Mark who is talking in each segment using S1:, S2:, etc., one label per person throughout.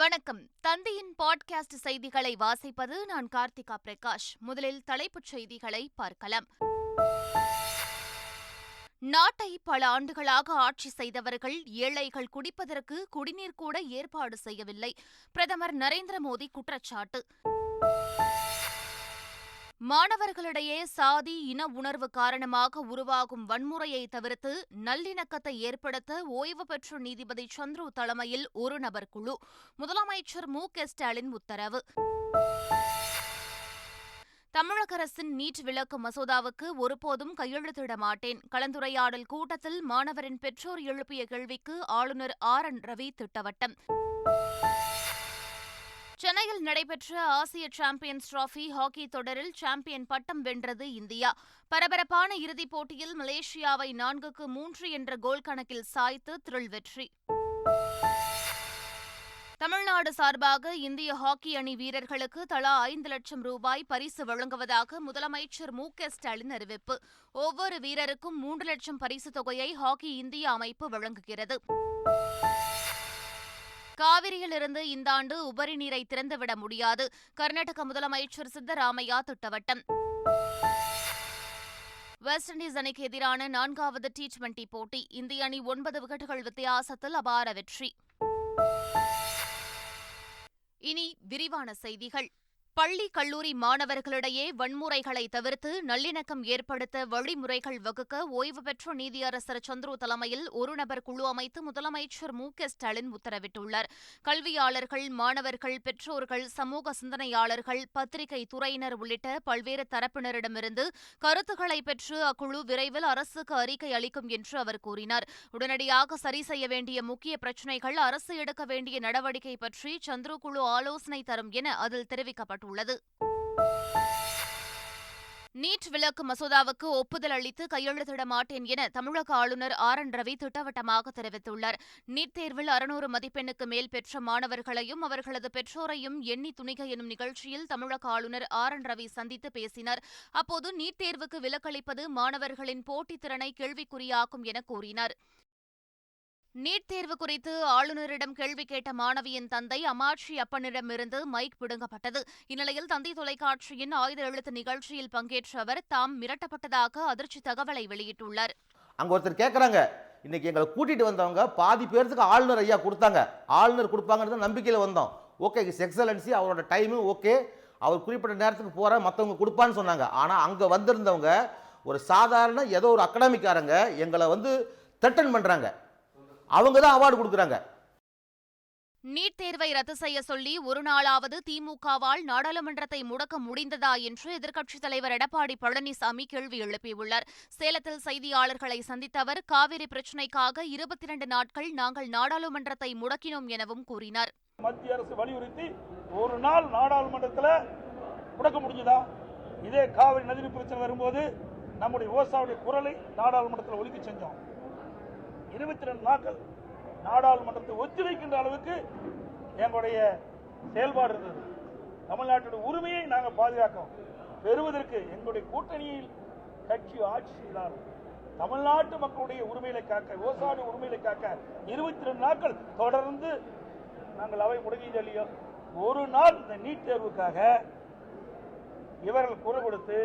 S1: வணக்கம் தந்தையின் பாட்காஸ்ட் செய்திகளை வாசிப்பது நான் கார்த்திகா பிரகாஷ் முதலில் தலைப்புச் செய்திகளை பார்க்கலாம் நாட்டை பல ஆண்டுகளாக ஆட்சி செய்தவர்கள் ஏழைகள் குடிப்பதற்கு குடிநீர் கூட ஏற்பாடு செய்யவில்லை பிரதமர் நரேந்திர மோடி குற்றச்சாட்டு மாணவர்களிடையே சாதி இன உணர்வு காரணமாக உருவாகும் வன்முறையை தவிர்த்து நல்லிணக்கத்தை ஏற்படுத்த ஓய்வு பெற்ற நீதிபதி சந்துரு தலைமையில் ஒரு நபர் குழு முதலமைச்சர் மு க ஸ்டாலின் உத்தரவு தமிழக அரசின் நீட் விளக்கு மசோதாவுக்கு ஒருபோதும் கையெழுத்திட மாட்டேன் கலந்துரையாடல் கூட்டத்தில் மாணவரின் பெற்றோர் எழுப்பிய கேள்விக்கு ஆளுநர் ஆர் என் ரவி திட்டவட்டம் சென்னையில் நடைபெற்ற ஆசிய சாம்பியன்ஸ் டிராபி ஹாக்கி தொடரில் சாம்பியன் பட்டம் வென்றது இந்தியா பரபரப்பான இறுதிப் போட்டியில் மலேசியாவை நான்குக்கு மூன்று என்ற கோல் கணக்கில் சாய்த்து த்ரில் வெற்றி தமிழ்நாடு சார்பாக இந்திய ஹாக்கி அணி வீரர்களுக்கு தலா ஐந்து லட்சம் ரூபாய் பரிசு வழங்குவதாக முதலமைச்சர் மு க ஸ்டாலின் அறிவிப்பு ஒவ்வொரு வீரருக்கும் மூன்று லட்சம் பரிசு தொகையை ஹாக்கி இந்தியா அமைப்பு வழங்குகிறது காவிரியிலிருந்து இந்த ஆண்டு உபரி நீரை திறந்துவிட முடியாது கர்நாடக முதலமைச்சர் சித்தராமையா திட்டவட்டம் வெஸ்ட் இண்டீஸ் அணிக்கு எதிரான நான்காவது டி டுவெண்டி போட்டி இந்திய அணி ஒன்பது விக்கெட்டுகள் வித்தியாசத்தில் அபார வெற்றி இனி விரிவான செய்திகள் பள்ளி கல்லூரி மாணவர்களிடையே வன்முறைகளை தவிர்த்து நல்லிணக்கம் ஏற்படுத்த வழிமுறைகள் வகுக்க ஓய்வு பெற்ற நீதியரசர் சந்துரு தலைமையில் ஒருநபர் குழு அமைத்து முதலமைச்சர் மு க ஸ்டாலின் உத்தரவிட்டுள்ளார் கல்வியாளர்கள் மாணவர்கள் பெற்றோர்கள் சமூக சிந்தனையாளர்கள் பத்திரிகை துறையினர் உள்ளிட்ட பல்வேறு தரப்பினரிடமிருந்து கருத்துக்களை பெற்று அக்குழு விரைவில் அரசுக்கு அறிக்கை அளிக்கும் என்று அவர் கூறினார் உடனடியாக சரி செய்ய வேண்டிய முக்கிய பிரச்சினைகள் அரசு எடுக்க வேண்டிய நடவடிக்கை பற்றி சந்துரு குழு ஆலோசனை தரும் என அதில் தெரிவிக்கப்பட்டுள்ளது செய்யப்பட்டுள்ளது நீட் விளக்கு மசோதாவுக்கு ஒப்புதல் அளித்து கையெழுத்திட மாட்டேன் என தமிழக ஆளுநர் ஆர் என் ரவி திட்டவட்டமாக தெரிவித்துள்ளார் நீட் தேர்வில் அறுநூறு மதிப்பெண்ணுக்கு மேல் பெற்ற மாணவர்களையும் அவர்களது பெற்றோரையும் எண்ணி துணிக எனும் நிகழ்ச்சியில் தமிழக ஆளுநர் ஆர் என் ரவி சந்தித்து பேசினார் அப்போது நீட் தேர்வுக்கு விலக்களிப்பது மாணவர்களின் போட்டித்திறனை கேள்விக்குறியாக்கும் என கூறினார் நீட் தேர்வு குறித்து ஆளுநரிடம் கேள்வி கேட்ட மாணவியின் தந்தை அமாட்சி அப்பனிடமிருந்து மைக் பிடுங்கப்பட்டது இந்நிலையில் தந்தை தொலைக்காட்சியின் ஆயுத எழுத்து நிகழ்ச்சியில் பங்கேற்ற அவர் தாம் மிரட்டப்பட்டதாக அதிர்ச்சி தகவலை வெளியிட்டுள்ளார்
S2: அங்க ஒருத்தர் கேட்கறாங்க இன்னைக்கு எங்களை கூட்டிட்டு வந்தவங்க பாதி பேர்த்துக்கு ஆளுநர் ஐயா கொடுத்தாங்க ஆளுநர் கொடுப்பாங்கன்றது நம்பிக்கையில் வந்தோம் ஓகே இஸ் எக்ஸலன்சி அவரோட டைம் ஓகே அவர் குறிப்பிட்ட நேரத்துக்கு போகிற மற்றவங்க கொடுப்பான்னு சொன்னாங்க ஆனால் அங்கே வந்திருந்தவங்க ஒரு சாதாரண ஏதோ ஒரு அகடமிக்காரங்க எங்களை வந்து த்ரெட்டன் பண்ணுறாங்க அவங்க தான் அவார்டு கொடுக்குறாங்க
S1: நீட் தேர்வை ரத்து செய்ய சொல்லி ஒரு நாளாவது திமுகவால் நாடாளுமன்றத்தை முடக்க முடிந்ததா என்று எதிர்க்கட்சித் தலைவர் எடப்பாடி பழனிசாமி கேள்வி எழுப்பியுள்ளார் சேலத்தில் செய்தியாளர்களை சந்தித்த அவர் காவிரி பிரச்சினைக்காக இருபத்தி இரண்டு நாட்கள் நாங்கள் நாடாளுமன்றத்தை முடக்கினோம் எனவும் கூறினார்
S3: மத்திய அரசு வலியுறுத்தி ஒரு நாள் நாடாளுமன்றத்தில் முடக்க முடிஞ்சதா இதே காவிரி நதி பிரச்சனை வரும்போது நம்முடைய விவசாயிய குரலை நாடாளுமன்றத்தில் ஒலிக்க செஞ்சோம் இருபத்தி ரெண்டு நாட்கள் நாடாளுமன்றத்தை ஒத்திவைக்கின்ற அளவுக்கு எங்களுடைய செயல்பாடு இருந்தது தமிழ்நாட்டோட உரிமையை நாங்கள் பாதுகாக்கிறோம் பெறுவதற்கு எங்களுடைய கூட்டணியில் கட்சி ஆட்சி செய்தார் தமிழ்நாட்டு மக்களுடைய உரிமைகளை காக்க விவசாய உரிமைகளை காக்க இருபத்தி ரெண்டு நாட்கள் தொடர்ந்து நாங்கள் அவை முடங்கியது இல்லையோ ஒரு நாள் இந்த நீட் தேர்வுக்காக இவர்கள் குரல் கொடுத்து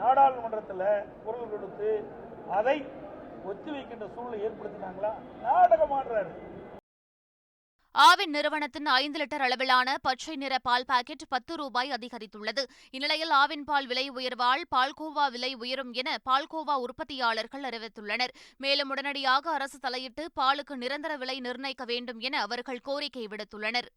S3: நாடாளுமன்றத்தில் குரல் கொடுத்து அதை ஒத்தி வைக்கின்ற சூழ்நிலை ஏற்படுத்தினாங்களா நாடகம் ஆடுறாரு
S1: ஆவின் நிறுவனத்தின் ஐந்து லிட்டர் அளவிலான பச்சை நிற பால் பாக்கெட் பத்து ரூபாய் அதிகரித்துள்ளது இந்நிலையில் ஆவின் பால் விலை உயர்வால் பால்கோவா விலை உயரும் என பால்கோவா உற்பத்தியாளர்கள் அறிவித்துள்ளனர் மேலும் உடனடியாக அரசு தலையிட்டு பாலுக்கு நிரந்தர விலை நிர்ணயிக்க வேண்டும் என அவர்கள் கோரிக்கை விடுத்துள்ளனர்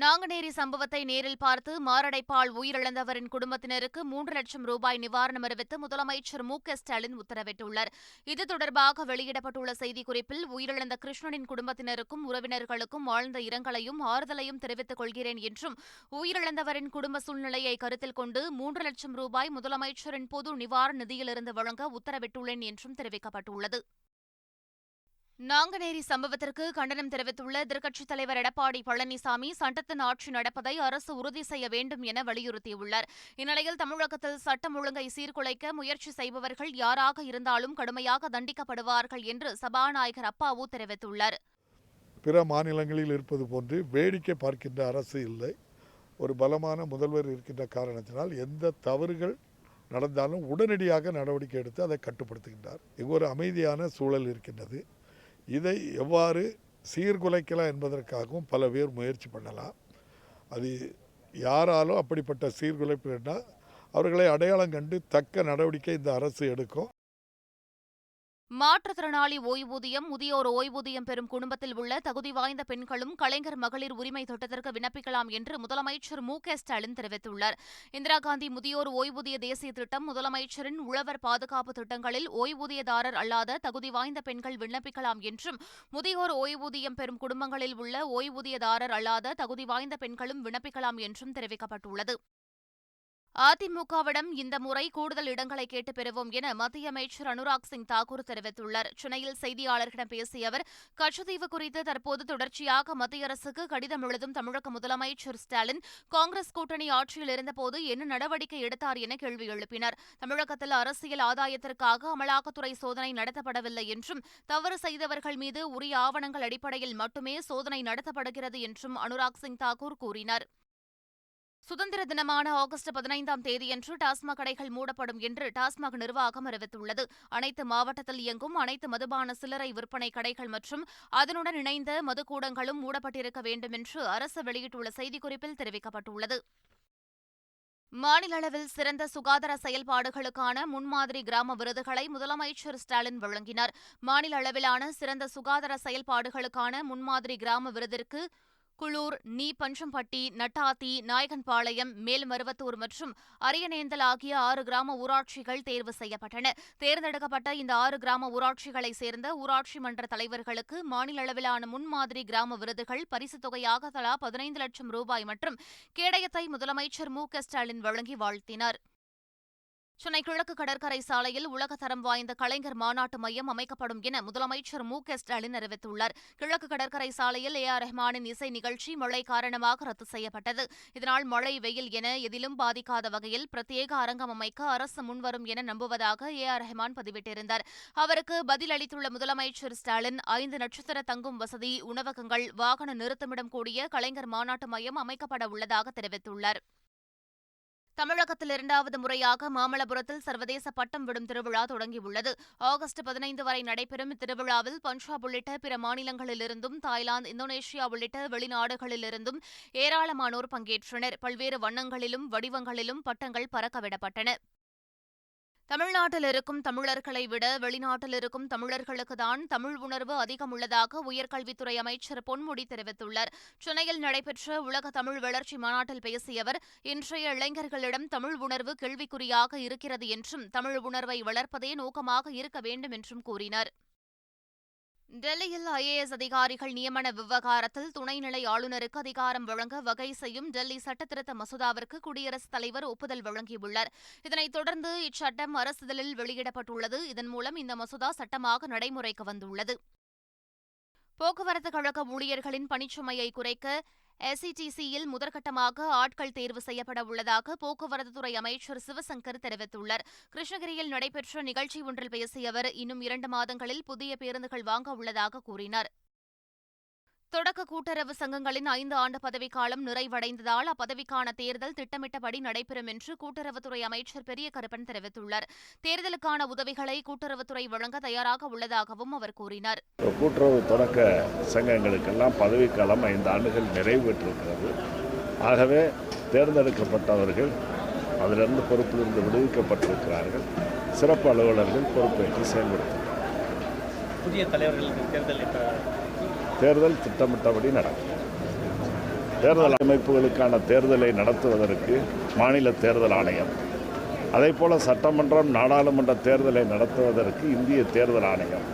S1: நாங்குநேரி சம்பவத்தை நேரில் பார்த்து மாரடைப்பால் உயிரிழந்தவரின் குடும்பத்தினருக்கு மூன்று லட்சம் ரூபாய் நிவாரணம் அறிவித்து முதலமைச்சர் மு க ஸ்டாலின் உத்தரவிட்டுள்ளார் இது தொடர்பாக வெளியிடப்பட்டுள்ள செய்திக்குறிப்பில் உயிரிழந்த கிருஷ்ணனின் குடும்பத்தினருக்கும் உறவினர்களுக்கும் ஆழ்ந்த இரங்கலையும் ஆறுதலையும் தெரிவித்துக் கொள்கிறேன் என்றும் உயிரிழந்தவரின் குடும்ப சூழ்நிலையை கருத்தில் கொண்டு மூன்று லட்சம் ரூபாய் முதலமைச்சரின் பொது நிவாரண நிதியிலிருந்து வழங்க உத்தரவிட்டுள்ளேன் என்றும் தெரிவிக்கப்பட்டுள்ளது நாங்குநேரி சம்பவத்திற்கு கண்டனம் தெரிவித்துள்ள எதிர்க்கட்சித் தலைவர் எடப்பாடி பழனிசாமி சட்டத்தின் ஆட்சி நடப்பதை அரசு உறுதி செய்ய வேண்டும் என வலியுறுத்தியுள்ளார் இந்நிலையில் தமிழகத்தில் சட்டம் ஒழுங்கை சீர்குலைக்க முயற்சி செய்பவர்கள் யாராக இருந்தாலும் கடுமையாக தண்டிக்கப்படுவார்கள் என்று சபாநாயகர் அப்பாவு தெரிவித்துள்ளார்
S4: பிற மாநிலங்களில் இருப்பது போன்று வேடிக்கை பார்க்கின்ற அரசு இல்லை ஒரு பலமான முதல்வர் இருக்கின்ற காரணத்தினால் எந்த தவறுகள் நடந்தாலும் உடனடியாக நடவடிக்கை எடுத்து அதை கட்டுப்படுத்துகின்றார் இங்கு ஒரு அமைதியான சூழல் இருக்கின்றது இதை எவ்வாறு சீர்குலைக்கலாம் என்பதற்காகவும் பல பேர் முயற்சி பண்ணலாம் அது யாராலும் அப்படிப்பட்ட சீர்குலைப்பு வேண்டாம் அவர்களை அடையாளம் கண்டு தக்க நடவடிக்கை இந்த அரசு எடுக்கும்
S1: மாற்றுத்திறனாளி ஓய்வூதியம் முதியோர் ஓய்வூதியம் பெறும் குடும்பத்தில் உள்ள தகுதி வாய்ந்த பெண்களும் கலைஞர் மகளிர் உரிமை திட்டத்திற்கு விண்ணப்பிக்கலாம் என்று முதலமைச்சர் மு க ஸ்டாலின் தெரிவித்துள்ளார் இந்திரா காந்தி முதியோர் ஓய்வூதிய தேசிய திட்டம் முதலமைச்சரின் உழவர் பாதுகாப்பு திட்டங்களில் ஓய்வூதியதாரர் அல்லாத தகுதி வாய்ந்த பெண்கள் விண்ணப்பிக்கலாம் என்றும் முதியோர் ஓய்வூதியம் பெறும் குடும்பங்களில் உள்ள ஓய்வூதியதாரர் அல்லாத தகுதி வாய்ந்த பெண்களும் விண்ணப்பிக்கலாம் என்றும் தெரிவிக்கப்பட்டுள்ளது அதிமுகவிடம் இந்த முறை கூடுதல் இடங்களை கேட்டு பெறுவோம் என மத்திய அமைச்சர் அனுராக் சிங் தாக்கூர் தெரிவித்துள்ளார் சென்னையில் செய்தியாளர்களிடம் பேசிய அவர் கச்சத்தீவு குறித்து தற்போது தொடர்ச்சியாக மத்திய அரசுக்கு கடிதம் எழுதும் தமிழக முதலமைச்சர் ஸ்டாலின் காங்கிரஸ் கூட்டணி ஆட்சியில் இருந்தபோது என்ன நடவடிக்கை எடுத்தார் என கேள்வி எழுப்பினார் தமிழகத்தில் அரசியல் ஆதாயத்திற்காக அமலாக்கத்துறை சோதனை நடத்தப்படவில்லை என்றும் தவறு செய்தவர்கள் மீது உரிய ஆவணங்கள் அடிப்படையில் மட்டுமே சோதனை நடத்தப்படுகிறது என்றும் அனுராக் சிங் தாக்கூர் கூறினார் சுதந்திர தினமான ஆகஸ்ட் பதினைந்தாம் தேதியன்று டாஸ்மாக் கடைகள் மூடப்படும் என்று டாஸ்மாக் நிர்வாகம் அறிவித்துள்ளது அனைத்து மாவட்டத்தில் இயங்கும் அனைத்து மதுபான சில்லறை விற்பனை கடைகள் மற்றும் அதனுடன் இணைந்த மதுக்கூடங்களும் மூடப்பட்டிருக்க வேண்டும் என்று அரசு வெளியிட்டுள்ள செய்திக்குறிப்பில் தெரிவிக்கப்பட்டுள்ளது மாநில அளவில் சிறந்த சுகாதார செயல்பாடுகளுக்கான முன்மாதிரி கிராம விருதுகளை முதலமைச்சர் ஸ்டாலின் வழங்கினார் மாநில அளவிலான சிறந்த சுகாதார செயல்பாடுகளுக்கான முன்மாதிரி கிராம விருதிற்கு குளூர் நீ பஞ்சம்பட்டி நட்டாத்தி நாயகன்பாளையம் மேல்மருவத்தூர் மற்றும் அரியநேந்தல் ஆகிய ஆறு கிராம ஊராட்சிகள் தேர்வு செய்யப்பட்டன தேர்ந்தெடுக்கப்பட்ட இந்த ஆறு கிராம ஊராட்சிகளைச் சேர்ந்த ஊராட்சி மன்ற தலைவர்களுக்கு மாநில அளவிலான முன்மாதிரி கிராம விருதுகள் பரிசுத் தொகையாக தலா பதினைந்து லட்சம் ரூபாய் மற்றும் கேடயத்தை முதலமைச்சர் மு க ஸ்டாலின் வழங்கி வாழ்த்தினார் சென்னை கிழக்கு கடற்கரை சாலையில் உலகத்தரம் வாய்ந்த கலைஞர் மாநாட்டு மையம் அமைக்கப்படும் என முதலமைச்சர் மு க ஸ்டாலின் அறிவித்துள்ளார் கிழக்கு கடற்கரை சாலையில் ஏ ஆர் ரஹ்மானின் இசை நிகழ்ச்சி மழை காரணமாக ரத்து செய்யப்பட்டது இதனால் மழை வெயில் என எதிலும் பாதிக்காத வகையில் பிரத்யேக அரங்கம் அமைக்க அரசு முன்வரும் என நம்புவதாக ஏ ஆர் ரஹ்மான் பதிவிட்டிருந்தார் அவருக்கு பதில் அளித்துள்ள முதலமைச்சர் ஸ்டாலின் ஐந்து நட்சத்திர தங்கும் வசதி உணவகங்கள் வாகன நிறுத்தமிடம் கூடிய கலைஞர் மாநாட்டு மையம் அமைக்கப்பட உள்ளதாக தெரிவித்துள்ளார் தமிழகத்தில் இரண்டாவது முறையாக மாமல்லபுரத்தில் சர்வதேச பட்டம் விடும் திருவிழா தொடங்கியுள்ளது ஆகஸ்ட் பதினைந்து வரை நடைபெறும் இத்திருவிழாவில் பஞ்சாப் உள்ளிட்ட பிற மாநிலங்களிலிருந்தும் தாய்லாந்து இந்தோனேஷியா உள்ளிட்ட வெளிநாடுகளிலிருந்தும் ஏராளமானோர் பங்கேற்றனர் பல்வேறு வண்ணங்களிலும் வடிவங்களிலும் பட்டங்கள் பறக்கவிடப்பட்டன தமிழ்நாட்டில் இருக்கும் தமிழர்களை விட வெளிநாட்டில் இருக்கும் தமிழர்களுக்கு தான் தமிழ் உணர்வு அதிகம் உள்ளதாக உயர்கல்வித்துறை அமைச்சர் பொன்முடி தெரிவித்துள்ளார் சென்னையில் நடைபெற்ற உலக தமிழ் வளர்ச்சி மாநாட்டில் பேசிய அவர் இன்றைய இளைஞர்களிடம் தமிழ் உணர்வு கேள்விக்குறியாக இருக்கிறது என்றும் தமிழ் உணர்வை வளர்ப்பதே நோக்கமாக இருக்க வேண்டும் என்றும் கூறினார் டெல்லியில் ஐஏஎஸ் அதிகாரிகள் நியமன விவகாரத்தில் துணைநிலை ஆளுநருக்கு அதிகாரம் வழங்க வகை செய்யும் டெல்லி சட்டத்திருத்த மசோதாவிற்கு குடியரசுத் தலைவர் ஒப்புதல் வழங்கியுள்ளார் இதனைத் தொடர்ந்து இச்சட்டம் அரசுதலில் வெளியிடப்பட்டுள்ளது இதன் மூலம் இந்த மசோதா சட்டமாக நடைமுறைக்கு வந்துள்ளது போக்குவரத்து கழக ஊழியர்களின் பணிச்சுமையை குறைக்க எஸ்இடிசியில் e முதற்கட்டமாக ஆட்கள் தேர்வு செய்யப்பட உள்ளதாக போக்குவரத்துத்துறை அமைச்சர் சிவசங்கர் தெரிவித்துள்ளார் கிருஷ்ணகிரியில் நடைபெற்ற நிகழ்ச்சி ஒன்றில் பேசிய அவர் இன்னும் இரண்டு மாதங்களில் புதிய பேருந்துகள் வாங்க உள்ளதாக கூறினார் தொடக்க கூட்டுறவு சங்கங்களின் ஐந்து ஆண்டு பதவிக்காலம் நிறைவடைந்ததால் அப்பதவிக்கான தேர்தல் திட்டமிட்டபடி நடைபெறும் என்று கூட்டுறவுத்துறை அமைச்சர் பெரிய கருப்பன் தெரிவித்துள்ளார் தேர்தலுக்கான உதவிகளை கூட்டுறவுத்துறை வழங்க தயாராக உள்ளதாகவும் அவர் கூறினார்
S5: கூட்டுறவு தொடக்க சங்கங்களுக்கெல்லாம் பதவிக்காலம் ஐந்து ஆண்டுகள் நிறைவு பெற்றிருக்கிறது ஆகவே தேர்ந்தெடுக்கப்பட்டவர்கள் அதிலிருந்து பொறுப்பிலிருந்து விடுவிக்கப்பட்டிருக்கிறார்கள் சிறப்பு அலுவலர்கள் பொறுப்பேற்று செயல்படுத்தினர்
S6: புதிய தலைவர்களுக்கு தேர்தல்
S5: தேர்தல் திட்டமிட்டபடி நடக்கும் தேர்தல் அமைப்புகளுக்கான தேர்தலை நடத்துவதற்கு மாநில தேர்தல் ஆணையம் அதே போல் சட்டமன்றம் நாடாளுமன்ற தேர்தலை நடத்துவதற்கு இந்திய தேர்தல் ஆணையம்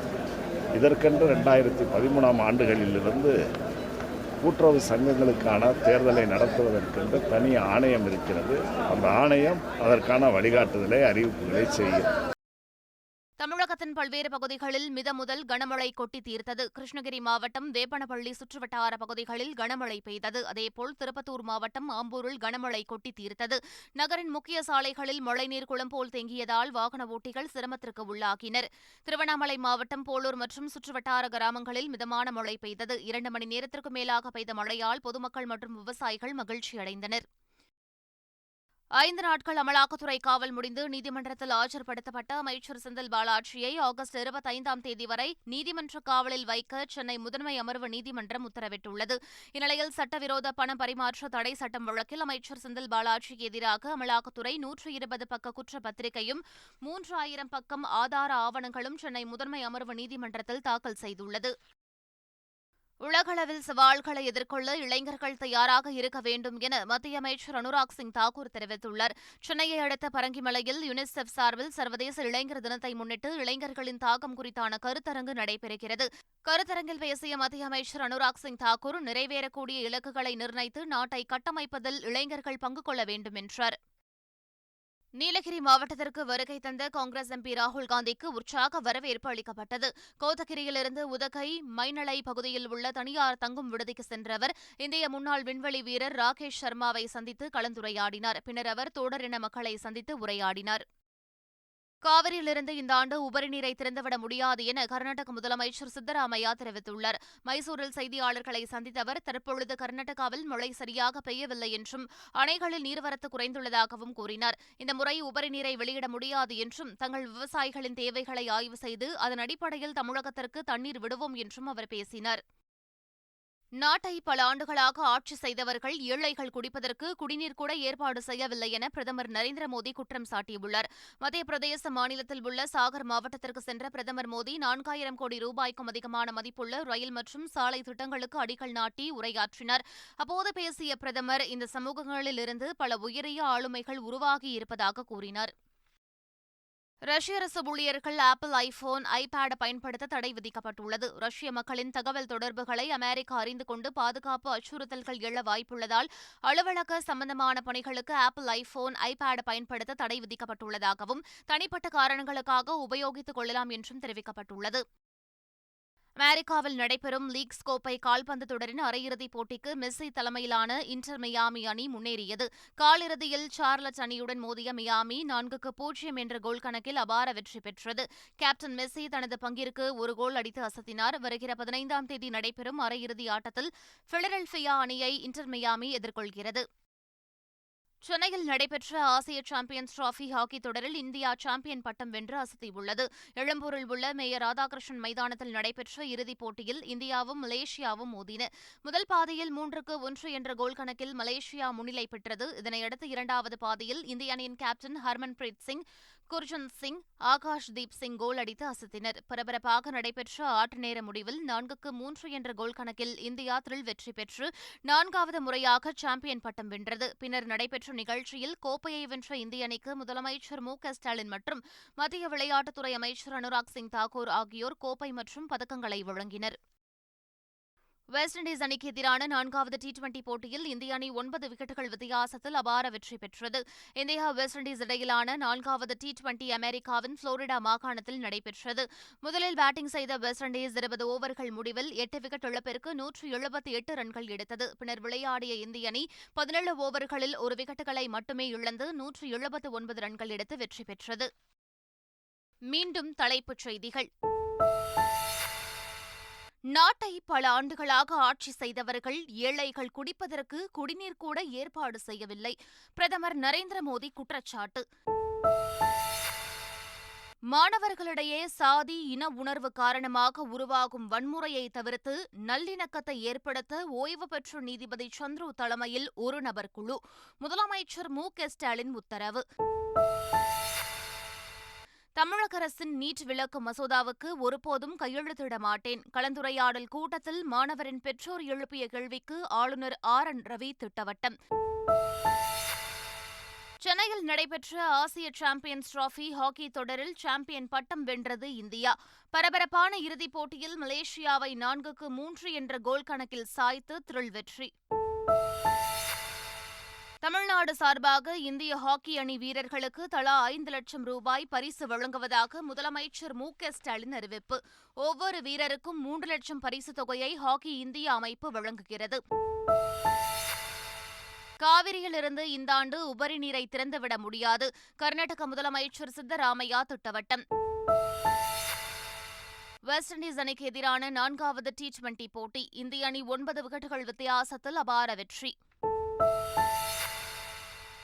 S5: இதற்கென்று ரெண்டாயிரத்தி பதிமூணாம் ஆண்டுகளிலிருந்து கூட்டுறவு சங்கங்களுக்கான தேர்தலை நடத்துவதற்கென்று தனி ஆணையம் இருக்கிறது அந்த ஆணையம் அதற்கான வழிகாட்டுதலை அறிவிப்புகளை செய்யும்
S1: தமிழகத்தின் பல்வேறு பகுதிகளில் மிதமுதல் கனமழை கொட்டி தீர்த்தது கிருஷ்ணகிரி மாவட்டம் வேப்பனப்பள்ளி சுற்றுவட்டார பகுதிகளில் கனமழை பெய்தது அதேபோல் திருப்பத்தூர் மாவட்டம் ஆம்பூரில் கனமழை கொட்டி தீர்த்தது நகரின் முக்கிய சாலைகளில் மழைநீர் குளம் போல் தேங்கியதால் வாகன ஓட்டிகள் சிரமத்திற்கு உள்ளாகினர் திருவண்ணாமலை மாவட்டம் போலூர் மற்றும் சுற்றுவட்டார கிராமங்களில் மிதமான மழை பெய்தது இரண்டு மணி நேரத்திற்கு மேலாக பெய்த மழையால் பொதுமக்கள் மற்றும் விவசாயிகள் மகிழ்ச்சியடைந்தனர் ஐந்து நாட்கள் அமலாக்கத்துறை காவல் முடிந்து நீதிமன்றத்தில் ஆஜர்படுத்தப்பட்ட அமைச்சர் செந்தில் பாலாஜியை ஆகஸ்ட் இருபத்தைந்தாம் தேதி வரை நீதிமன்ற காவலில் வைக்க சென்னை முதன்மை அமர்வு நீதிமன்றம் உத்தரவிட்டுள்ளது இந்நிலையில் சட்டவிரோத பண பரிமாற்ற தடை சட்டம் வழக்கில் அமைச்சர் செந்தில் பாலாஜிக்கு எதிராக அமலாக்கத்துறை நூற்று இருபது பக்க குற்றப்பத்திரிகையும் ஆயிரம் பக்கம் ஆதார ஆவணங்களும் சென்னை முதன்மை அமர்வு நீதிமன்றத்தில் தாக்கல் செய்துள்ளது உலகளவில் சவால்களை எதிர்கொள்ள இளைஞர்கள் தயாராக இருக்க வேண்டும் என மத்திய அமைச்சர் அனுராக் சிங் தாக்கூர் தெரிவித்துள்ளார் சென்னையை அடுத்த பரங்கிமலையில் யுனிசெஃப் சார்பில் சர்வதேச இளைஞர் தினத்தை முன்னிட்டு இளைஞர்களின் தாக்கம் குறித்தான கருத்தரங்கு நடைபெறுகிறது கருத்தரங்கில் பேசிய மத்திய அமைச்சர் அனுராக் சிங் தாக்கூர் நிறைவேறக்கூடிய இலக்குகளை நிர்ணயித்து நாட்டை கட்டமைப்பதில் இளைஞர்கள் பங்கு கொள்ள வேண்டும் என்றார் நீலகிரி மாவட்டத்திற்கு வருகை தந்த காங்கிரஸ் எம்பி ராகுல் காந்திக்கு உற்சாக வரவேற்பு அளிக்கப்பட்டது கோத்தகிரியிலிருந்து உதகை மைனலை பகுதியில் உள்ள தனியார் தங்கும் விடுதிக்கு சென்ற இந்திய முன்னாள் விண்வெளி வீரர் ராகேஷ் சர்மாவை சந்தித்து கலந்துரையாடினார் பின்னர் அவர் தோடரின மக்களை சந்தித்து உரையாடினார் காவிரியிலிருந்து இந்த ஆண்டு உபரி நீரை திறந்துவிட முடியாது என கர்நாடக முதலமைச்சர் சித்தராமையா தெரிவித்துள்ளார் மைசூரில் செய்தியாளர்களை சந்தித்த அவர் தற்பொழுது கர்நாடகாவில் மழை சரியாக பெய்யவில்லை என்றும் அணைகளில் நீர்வரத்து குறைந்துள்ளதாகவும் கூறினார் இந்த முறை உபரி நீரை வெளியிட முடியாது என்றும் தங்கள் விவசாயிகளின் தேவைகளை ஆய்வு செய்து அதன் அடிப்படையில் தமிழகத்திற்கு தண்ணீர் விடுவோம் என்றும் அவர் பேசினார் நாட்டை பல ஆண்டுகளாக ஆட்சி செய்தவர்கள் ஏழைகள் குடிப்பதற்கு குடிநீர் கூட ஏற்பாடு செய்யவில்லை என பிரதமர் நரேந்திர மோடி குற்றம் சாட்டியுள்ளார் மத்திய பிரதேச மாநிலத்தில் உள்ள சாகர் மாவட்டத்திற்கு சென்ற பிரதமர் மோடி நான்காயிரம் கோடி ரூபாய்க்கும் அதிகமான மதிப்புள்ள ரயில் மற்றும் சாலை திட்டங்களுக்கு அடிக்கல் நாட்டி உரையாற்றினார் அப்போது பேசிய பிரதமர் இந்த சமூகங்களிலிருந்து பல உயரிய ஆளுமைகள் உருவாகியிருப்பதாக கூறினாா் கூறினார் ரஷ்ய அரசு ஊழியர்கள் ஆப்பிள் ஐபோன் ஐபேட் பயன்படுத்த தடை விதிக்கப்பட்டுள்ளது ரஷ்ய மக்களின் தகவல் தொடர்புகளை அமெரிக்கா அறிந்து கொண்டு பாதுகாப்பு அச்சுறுத்தல்கள் எழ வாய்ப்புள்ளதால் அலுவலக சம்பந்தமான பணிகளுக்கு ஆப்பிள் ஐபோன் ஐபேட் பயன்படுத்த தடை விதிக்கப்பட்டுள்ளதாகவும் தனிப்பட்ட காரணங்களுக்காக உபயோகித்துக் கொள்ளலாம் என்றும் தெரிவிக்கப்பட்டுள்ளது அமெரிக்காவில் நடைபெறும் லீக்ஸ் கோப்பை கால்பந்து தொடரின் அரையிறுதிப் போட்டிக்கு மெஸ்ஸி தலைமையிலான இன்டர் மியாமி அணி முன்னேறியது காலிறுதியில் சார்லஸ் அணியுடன் மோதிய மியாமி நான்குக்கு பூஜ்ஜியம் என்ற கோல் கணக்கில் அபார வெற்றி பெற்றது கேப்டன் மெஸ்ஸி தனது பங்கிற்கு ஒரு கோல் அடித்து அசத்தினார் வருகிற பதினைந்தாம் தேதி நடைபெறும் அரையிறுதி ஆட்டத்தில் பிலடெல்பியா அணியை இன்டர் மியாமி எதிர்கொள்கிறது சென்னையில் நடைபெற்ற ஆசிய சாம்பியன்ஸ் டிராபி ஹாக்கி தொடரில் இந்தியா சாம்பியன் பட்டம் வென்று அசத்தியுள்ளது எழும்பூரில் உள்ள மேயர் ராதாகிருஷ்ணன் மைதானத்தில் நடைபெற்ற இறுதிப் போட்டியில் இந்தியாவும் மலேசியாவும் மோதின முதல் பாதையில் மூன்றுக்கு ஒன்று என்ற கோல் கணக்கில் மலேசியா முன்னிலை பெற்றது இதனையடுத்து இரண்டாவது பாதையில் இந்திய அணியின் கேப்டன் ஹர்மன்பிரீத் சிங் குர்ஜந்த் சிங் ஆகாஷ் தீப் சிங் கோல் அடித்து அசத்தினர் பரபரப்பாக நடைபெற்ற ஆட்ட நேர முடிவில் நான்குக்கு மூன்று என்ற கோல் கணக்கில் இந்தியா த்ரில் வெற்றி பெற்று நான்காவது முறையாக சாம்பியன் பட்டம் வென்றது பின்னர் நடைபெற்ற நிகழ்ச்சியில் கோப்பையை வென்ற இந்திய அணிக்கு முதலமைச்சர் மு க ஸ்டாலின் மற்றும் மத்திய விளையாட்டுத்துறை அமைச்சர் அனுராக் சிங் தாக்கூர் ஆகியோர் கோப்பை மற்றும் பதக்கங்களை வழங்கினர் வெஸ்ட் இண்டீஸ் அணிக்கு எதிரான நான்காவது டி டுவெண்டி போட்டியில் இந்திய அணி ஒன்பது விக்கெட்டுகள் வித்தியாசத்தில் அபார வெற்றி பெற்றது இந்தியா வெஸ்ட் இண்டீஸ் இடையிலான நான்காவது டி டுவெண்டி அமெரிக்காவின் புளோரிடா மாகாணத்தில் நடைபெற்றது முதலில் பேட்டிங் செய்த வெஸ்ட் இண்டீஸ் இருபது ஓவர்கள் முடிவில் எட்டு விக்கெட் இழப்பிற்கு நூற்று எழுபத்தி எட்டு ரன்கள் எடுத்தது பின்னர் விளையாடிய இந்திய அணி பதினேழு ஓவர்களில் ஒரு விக்கெட்டுகளை மட்டுமே இழந்து நூற்று எழுபத்து ஒன்பது ரன்கள் எடுத்து வெற்றி பெற்றது மீண்டும் தலைப்புச் செய்திகள் நாட்டை பல ஆண்டுகளாக ஆட்சி செய்தவர்கள் ஏழைகள் குடிப்பதற்கு குடிநீர் கூட ஏற்பாடு செய்யவில்லை பிரதமர் நரேந்திர மோடி குற்றச்சாட்டு மாணவர்களிடையே சாதி இன உணர்வு காரணமாக உருவாகும் வன்முறையை தவிர்த்து நல்லிணக்கத்தை ஏற்படுத்த ஓய்வு பெற்ற நீதிபதி சந்துரு தலைமையில் ஒரு நபர் குழு முதலமைச்சர் மு க ஸ்டாலின் உத்தரவு தமிழக அரசின் நீட் விளக்கு மசோதாவுக்கு ஒருபோதும் கையெழுத்திட மாட்டேன் கலந்துரையாடல் கூட்டத்தில் மாணவரின் பெற்றோர் எழுப்பிய கேள்விக்கு ஆளுநர் ஆர் என் ரவி திட்டவட்டம் சென்னையில் நடைபெற்ற ஆசிய சாம்பியன்ஸ் டிராபி ஹாக்கி தொடரில் சாம்பியன் பட்டம் வென்றது இந்தியா பரபரப்பான இறுதிப் போட்டியில் மலேசியாவை நான்குக்கு மூன்று என்ற கோல் கணக்கில் சாய்த்து த்ரில் வெற்றி தமிழ்நாடு சார்பாக இந்திய ஹாக்கி அணி வீரர்களுக்கு தலா ஐந்து லட்சம் ரூபாய் பரிசு வழங்குவதாக முதலமைச்சர் மு ஸ்டாலின் அறிவிப்பு ஒவ்வொரு வீரருக்கும் மூன்று லட்சம் பரிசு தொகையை ஹாக்கி இந்திய அமைப்பு வழங்குகிறது காவிரியிலிருந்து இந்த ஆண்டு உபரி நீரை திறந்துவிட முடியாது கர்நாடக முதலமைச்சர் சித்தராமையா திட்டவட்டம் வெஸ்ட் இண்டீஸ் அணிக்கு எதிரான நான்காவது டி டுவெண்டி போட்டி இந்திய அணி ஒன்பது விக்கெட்டுகள் வித்தியாசத்தில் அபார வெற்றி